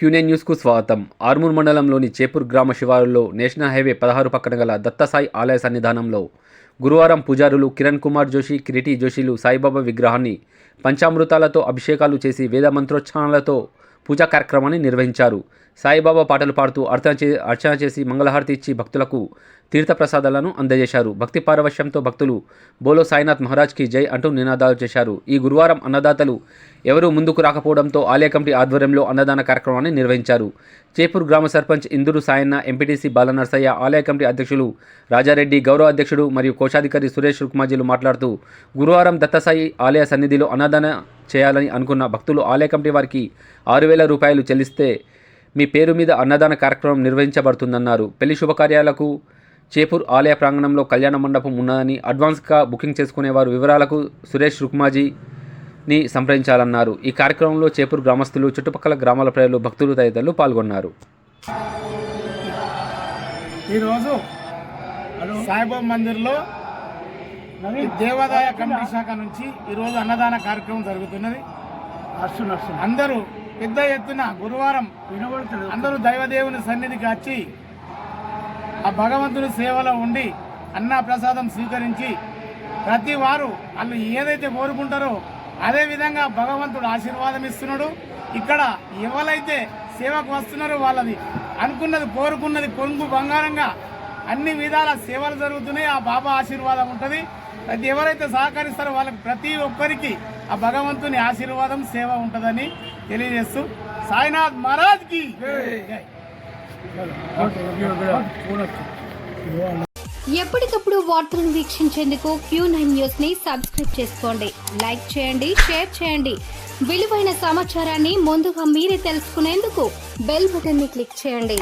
క్యూనే న్యూస్కు స్వాగతం. ఆర్మూర్ మండలంలోని చేపూర్ గ్రామ శివారులో నేషనల్ హైవే పదహారు పక్కన గల దత్తసాయి ఆలయ సన్నిధానంలో గురువారం పూజారులు కిరణ్ కుమార్ జోషి కిరీటి జోషిలు సాయిబాబా విగ్రహాన్ని పంచామృతాలతో అభిషేకాలు చేసి వేద మంత్రోచ్చారణలతో పూజా కార్యక్రమాన్ని నిర్వహించారు. సాయిబాబా పాటలు పాడుతూ అర్చన చే అర్చన చేసి మంగళహారతి ఇచ్చి భక్తులకు తీర్థప్రసాదాలను అందజేశారు. భక్తి పారవశ్యంతో భక్తులు బోలో సాయినాథ్ మహారాజ్కి జై అంటూ నినాదాలు చేశారు. ఈ గురువారం అన్నదాతలు ఎవరూ ముందుకు రాకపోవడంతో ఆలయ కమిటీ ఆధ్వర్యంలో అన్నదాన కార్యక్రమాన్ని నిర్వహించారు. చేపూర్ గ్రామ సర్పంచ్ ఇందూరు సాయన్న ఎంపీటీసీ బాలనర్సయ్య ఆలయ కమిటీ అధ్యక్షులు రాజారెడ్డి గౌరవ అధ్యక్షుడు మరియు కోశాధికారి సురేష్ రుక్మాజీలు మాట్లాడుతూ గురువారం దత్తసాయి ఆలయ సన్నిధిలో అన్నదాన చేయాలని అనుకున్న భక్తులు ఆలయ కమిటీ వారికి ఆరు వేల రూపాయలు చెల్లిస్తే మీ పేరు మీద అన్నదాన కార్యక్రమం నిర్వహించబడుతుందన్నారు. పెళ్ళి శుభకార్యాలకు చేపూర్ ఆలయ ప్రాంగణంలో కళ్యాణ మండపం ఉన్నదని అడ్వాన్స్గా బుకింగ్ చేసుకునేవారు వివరాలకు సురేష్ రుక్మాజీని సంప్రదించాలన్నారు. ఈ కార్యక్రమంలో చేపూర్ గ్రామస్తులు చుట్టుపక్కల గ్రామాల ప్రజలు భక్తులు తదితరులు పాల్గొన్నారు. ఈరోజు సాయిబాబా మందిర్లో దేవాదాయ కమిటీ శాఖ నుంచి ఈరోజు అన్నదాన కార్యక్రమం జరుగుతున్నది. అందరూ పెద్ద ఎత్తున గురువారం అందరూ దైవదేవుని సన్నిధికి వచ్చి ఆ భగవంతుని సేవలో ఉండి అన్న ప్రసాదం స్వీకరించి ప్రతి వారు వాళ్ళు ఏదైతే కోరుకుంటారో అదే విధంగా భగవంతుడు ఆశీర్వాదం ఇస్తున్నాడు. ఇక్కడ ఎవరైతే సేవకు వస్తున్నారో వాళ్ళది అనుకున్నది కోరుకున్నది కొంగు బంగారంగా అన్ని విధాల సేవలు జరుగుతున్నాయి. ఆ బాబా ఆశీర్వాదం ఉంటుంది. ప్రతి ఎవరైతే సహకరిస్తారో వాళ్ళకి ప్రతి ఒక్కరికి ఆ భగవంతుని ఆశీర్వాదం సేవ ఉంటుందని తెలియజేస్తూ సాయినాథ్ మహారాజ్కి ఎప్పటికప్పుడు వార్తలను వీక్షించేందుకు క్యూ నైన్ న్యూస్ని సబ్స్క్రైబ్ చేసుకోండి. లైక్ చేయండి షేర్ చేయండి. విలువైన సమాచారాన్ని ముందుగా మీరే తెలుసుకునేందుకు బెల్ బటన్ని క్లిక్ చేయండి.